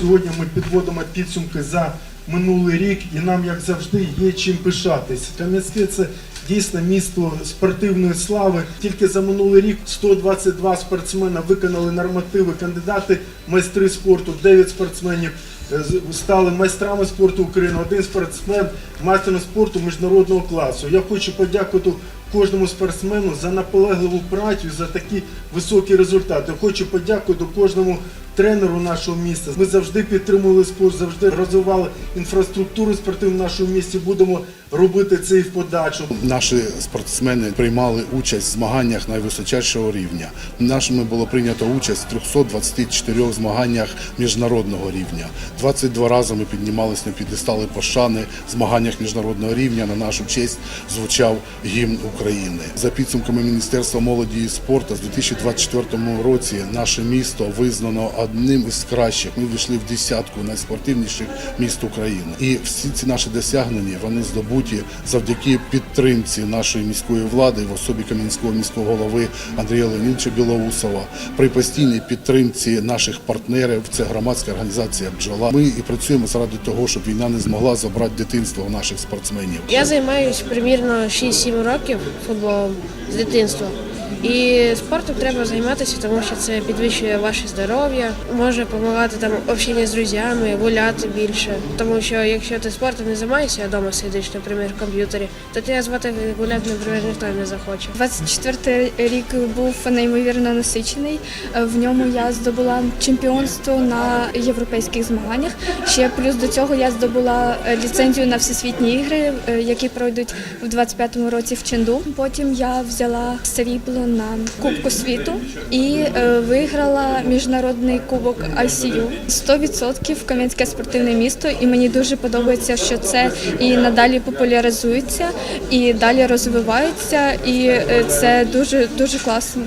Сьогодні ми підводимо підсумки за минулий рік, і нам, як завжди, є чим пишатись. Кам'янське це дійсно місто спортивної слави. Тільки за минулий рік 122 спортсмена виконали нормативи. Кандидати майстри спорту, 9 спортсменів е, стали майстрами спорту України. Один спортсмен майстром спорту міжнародного класу. Я хочу подякувати кожному спортсмену за наполегливу працю, за такі високі результати. Хочу подякувати кожному тренеру нашого міста. Ми завжди підтримували спорт, завжди розвивали інфраструктуру спортивну в нашому місті. Будемо робити це і в подальшому. Наші спортсмени приймали участь в змаганнях найвисочайшого рівня. Нашими було прийнято участь в 324 змаганнях міжнародного рівня. 22 рази ми піднімалися на підестали пошани в змаганнях міжнародного рівня. На нашу честь звучав гімн України. За підсумками Міністерства молоді і спорту, з 2024 році наше місто визнано одним із кращих. Ми вийшли в десятку найспортивніших міст України. І всі ці наші досягнення вони здобуті завдяки підтримці нашої міської влади в особі Кам'янського міського голови Андрія Леонідовича Білоусова при постійній підтримці наших партнерів. Це громадська організація Бджола. Ми і працюємо заради того, щоб війна не змогла забрати дитинство у наших спортсменів. Я займаюся примірно 6-7 років футболом з дитинства. І спортом треба займатися, тому що це підвищує ваше здоров'я, може допомагати там общення з друзями, гуляти більше. Тому що якщо ти спортом не займаєшся, а вдома сидиш, наприклад, в комп'ютері, то тебе звати гуляти, наприклад, ніхто не захоче. 24 рік був неймовірно насичений. В ньому я здобула чемпіонство на європейських змаганнях. Ще плюс до цього я здобула ліцензію на всесвітні ігри, е, які пройдуть в 25-му році в Ченду. Потім я взяла срібло на Кубку світу і е, виграла міжнародний кубок ICU. 100% Кам'янське спортивне місто, і мені дуже подобається, що це і надалі популяризується, і далі розвивається, і е, це дуже дуже класно.